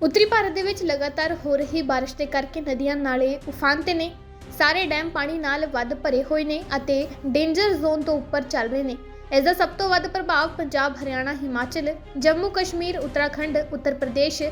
ਉੱਤਰੀ ਭਾਰਤ ਦੇ ਵਿੱਚ ਲਗਾਤਾਰ ਹੋ ਰਹੀ ਬਾਰਿਸ਼ ਦੇ ਕਰਕੇ ਨਦੀਆਂ ਨਾਲੇ ਉਫਾਨ ਤੇ ਨੇ। ਸਾਰੇ ਡੈਮ ਪਾਣੀ ਨਾਲ ਵੱਧ ਭਰੇ ਹੋਏ ਨੇ ਅਤੇ ਡੇਂਜਰ ਜ਼ੋਨ ਤੋਂ ਉੱਪਰ ਚੱਲ ਰਹੇ ਨੇ। ਇਸ ਦਾ ਸਭ ਤੋਂ ਵੱਧ ਪ੍ਰਭਾਵ ਪੰਜਾਬ, ਹਰਿਆਣਾ, ਹਿਮਾਚਲ, ਜੰਮੂ ਕਸ਼ਮੀਰ, ਉੱਤਰਾਖੰਡ, ਉੱਤਰ ਪ੍ਰਦੇਸ਼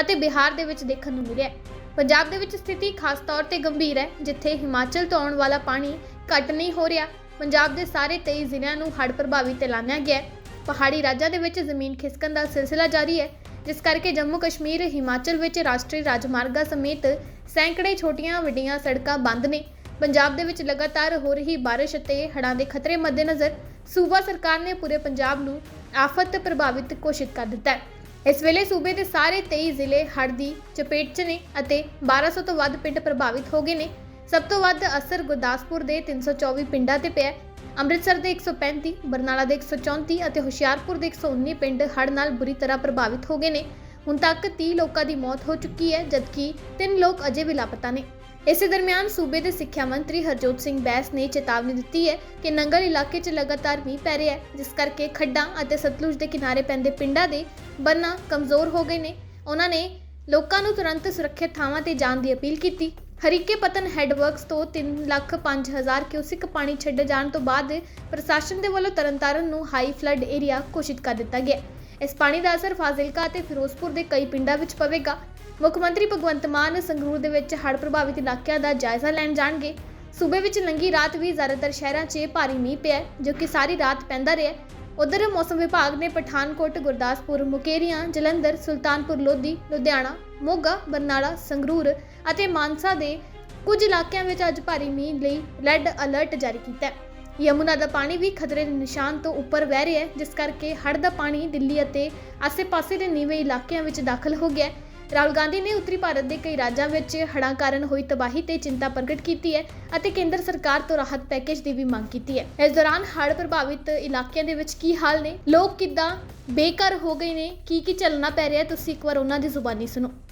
ਅਤੇ ਬਿਹਾਰ ਦੇ ਵਿੱਚ ਦੇਖਣ ਨੂੰ ਮਿਲਿਆ ਹੈ। ਪੰਜਾਬ ਦੇ ਵਿੱਚ ਸਥਿਤੀ ਖਾਸ ਤੌਰ ਤੇ ਗੰਭੀਰ ਹੈ, ਜਿੱਥੇ ਹਿਮਾਚਲ ਤੋਂ ਆਉਣ ਵਾਲਾ ਪਾਣੀ ਘੱਟ ਨਹੀਂ ਹੋ ਰਿਹਾ। ਪੰਜਾਬ ਦੇ ਸਾਰੇ 23 ਜ਼ਿਲ੍ਹਿਆਂ ਨੂੰ ਹੜ੍ਹ ਪ੍ਰਭਾਵਿਤ ਐਲਾਨਿਆ ਗਿਆ ਹੈ। ਪਹਾੜੀ ਰਾਜਾਂ ਦੇ ਵਿੱਚ ਜ਼ਮੀਨ ਖਿਸਕਣ ਦਾ ਸਿਲਸਿਲਾ ਜਾਰੀ ਹੈ। ਜਿਸ ਕਰਕੇ ਜੰਮੂ ਕਸ਼ਮੀਰ, ਹਿਮਾਚਲ ਵਿੱਚ ਰਾਸ਼ਟਰੀ ਰਾਜਮਾਰਗਾਂ ਸਮੇਤ ਸੈਂਕੜੇ ਛੋਟੀਆਂ ਵੱਡੀਆਂ ਸੜਕਾਂ ਬੰਦ ਨੇ। ਪੰਜਾਬ ਦੇ ਵਿੱਚ ਲਗਾਤਾਰ ਹੋ ਰਹੀ ਬਾਰਿਸ਼ ਅਤੇ ਹੜ੍ਹਾਂ ਦੇ ਖਤਰੇ ਮੱਦੇਨਜ਼ਰ ਸੂਬਾ ਸਰਕਾਰ ਨੇ ਪੂਰੇ ਪੰਜਾਬ ਨੂੰ ਆਫਤ ਪ੍ਰਭਾਵਿਤ ਘੋਸ਼ਿਤ ਕਰ ਦਿੱਤਾ ਹੈ। ਇਸ ਵੇਲੇ ਸੂਬੇ ਦੇ ਸਾਰੇ 23 ਜ਼ਿਲ੍ਹੇ ਹੜ੍ਹ ਦੀ ਚਪੇਟ 'ਚ ਨੇ ਅਤੇ 1200 ਤੋਂ ਵੱਧ ਪਿੰਡ ਪ੍ਰਭਾਵਿਤ ਹੋ ਗਏ ਨੇ। ਸਭ ਤੋਂ ਵੱਧ ਅਸਰ ਗੁਰਦਾਸਪੁਰ ਦੇ 324 ਪਿੰਡਾਂ ਤੇ ਪਿਆ ਅੰਮ੍ਰਿਤਸਰ ਦੇ 135 ਬਰਨਾਲਾ ਦੇ 134 ਅਤੇ ਹੁਸ਼ਿਆਰਪੁਰ ਦੇ 119 ਪਿੰਡ ਹੜ੍ਹ ਨਾਲ ਬੁਰੀ ਤਰ੍ਹਾਂ ਪ੍ਰਭਾਵਿਤ ਹੋ ਗਏ ਨੇ। ਹੁਣ ਤੱਕ 30 ਲੋਕਾਂ ਦੀ ਮੌਤ ਹੋ ਚੁੱਕੀ ਹੈ, ਜਦਕਿ 3 ਲੋਕ ਅਜੇ ਵੀ ਲਾਪਤਾ ਨੇ। ਇਸੇ ਦਰਮਿਆਨ ਸੂਬੇ ਦੇ ਸਿੱਖਿਆ ਮੰਤਰੀ ਹਰਜੋਤ ਸਿੰਘ ਬੈਸ ਨੇ ਚੇਤਾਵਨੀ ਦਿੱਤੀ ਹੈ ਕਿ ਨੰਗਲ ਇਲਾਕੇ 'ਚ ਲਗਾਤਾਰ ਮੀਂਹ ਪੈ ਰਿਹਾ ਹੈ, ਜਿਸ ਕਰਕੇ ਖੱਡਾਂ ਅਤੇ ਸਤਲੁਜ ਦੇ ਕਿਨਾਰੇ ਪੈਂਦੇ ਪਿੰਡਾਂ ਦੇ ਬੰਨਾਂ ਕਮਜ਼ੋਰ ਹੋ ਗਏ ਨੇ। ਉਹਨਾਂ ਨੇ ਲੋਕਾਂ ਨੂੰ ਤੁਰੰਤ ਸੁਰੱਖਿਅਤ ਥਾਵਾਂ ਤੇ ਜਾਣ ਦੀ ਅਪੀਲ ਕੀਤੀ। ਹਰੀਕੇ ਪਤਨ ਹੈਡਵਰਕਸ ਤੋਂ 3 ਲੱਖ 5000 ਕਿਊਸਿਕ ਪਾਣੀ ਛੱਡੇ ਜਾਣ ਤੋਂ ਬਾਅਦ ਪ੍ਰਸ਼ਾਸਨ ਦੇ ਵੱਲੋਂ ਤਰਨਤਾਰਨ ਨੂੰ ਹਾਈ ਫਲੱਡ ਏਰੀਆ ਘੋਸ਼ਿਤ ਕਰ ਦਿੱਤਾ ਗਿਆ। ਇਸ ਪਾਣੀ ਦਾ ਅਸਰ ਫਾਜ਼ਿਲਕਾ ਅਤੇ ਫਿਰੋਜ਼ਪੁਰ ਦੇ ਕਈ ਪਿੰਡਾਂ ਵਿੱਚ ਪਵੇਗਾ। ਮੁੱਖ ਮੰਤਰੀ ਭਗਵੰਤ ਮਾਨ ਸੰਗਰੂਰ ਦੇ ਵਿੱਚ ਹੜ੍ਹ ਪ੍ਰਭਾਵਿਤ ਇਲਾਕਿਆਂ ਦਾ ਜਾਇਜ਼ਾ ਲੈਣ ਜਾਣਗੇ। ਸੂਬੇ ਵਿੱਚ ਲੰਗੀ ਰਾਤ ਵੀ ਜ਼ਿਆਦਾਤਰ ਸ਼ਹਿਰਾਂ 'ਚ ਭਾਰੀ ਮੀਂਹ ਪਿਆ ਜੋ ਕਿ ਸਾਰੀ ਰਾਤ ਪੈਂਦਾ ਰਿਹਾ ਉਧਰ ਮੌਸਮ ਵਿਭਾਗ ਨੇ ਪਠਾਨਕੋਟ, ਗੁਰਦਾਸਪੁਰ, ਮੁਕੇਰੀਆਂ, ਜਲੰਧਰ, ਸੁਲਤਾਨਪੁਰ, ਲੋਧੀ, ਲੁਧਿਆਣਾ, ਮੋਗਾ, ਬਰਨਾਲਾ, ਸੰਗਰੂਰ ਅਤੇ ਮਾਨਸਾ ਦੇ ਕੁਝ ਇਲਾਕਿਆਂ ਵਿੱਚ ਅੱਜ ਭਾਰੀ ਮੀਂਹ ਲਈ ਰੈੱਡ ਅਲਰਟ ਜਾਰੀ ਕੀਤਾ ਹੈ। ਯਮੁਨਾ ਦਾ ਪਾਣੀ ਵੀ ਖਤਰੇ ਦੇ ਨਿਸ਼ਾਨ ਤੋਂ ਉੱਪਰ ਵਹਿ ਰਿਹਾ ਹੈ, ਜਿਸ ਕਰਕੇ ਹੜ੍ਹ ਦਾ ਪਾਣੀ ਦਿੱਲੀ ਅਤੇ ਆਸ-ਪਾਸੇ ਦੇ ਨੀਵੇਂ ਇਲਾਕਿਆਂ ਵਿੱਚ ਦਾਖਲ ਹੋ ਗਿਆ ਹੈ। ਰਾਹੁਲ ਗਾਂਧੀ ਨੇ ਉੱਤਰੀ ਭਾਰਤ ਦੇ ਕਈ ਰਾਜਾਂ ਵਿੱਚ ਹੜ੍ਹਾਂ ਕਾਰਨ ਹੋਈ ਤਬਾਹੀ ਤੇ ਚਿੰਤਾ ਪ੍ਰਗਟ ਕੀਤੀ ਹੈ ਅਤੇ ਕੇਂਦਰ ਸਰਕਾਰ ਤੋਂ ਰਾਹਤ ਪੈਕੇਜ ਦੀ ਵੀ ਮੰਗ ਕੀਤੀ ਹੈ। ਇਸ ਦੌਰਾਨ ਹੜ੍ਹ ਪ੍ਰਭਾਵਿਤ ਇਲਾਕਿਆਂ ਦੇ ਵਿੱਚ ਕੀ ਹਾਲ ਨੇ? ਲੋਕ ਕਿੱਦਾਂ ਬੇਘਰ ਹੋ ਗਏ ਨੇ? ਕੀ ਕੀ ਚੱਲਣਾ ਪੈ ਰਿਹਾ ਤੁਸੀਂ ਇੱਕ ਵਾਰ ਉਹਨਾਂ ਦੀ ਜ਼ੁਬਾਨੀ ਸੁਣੋ।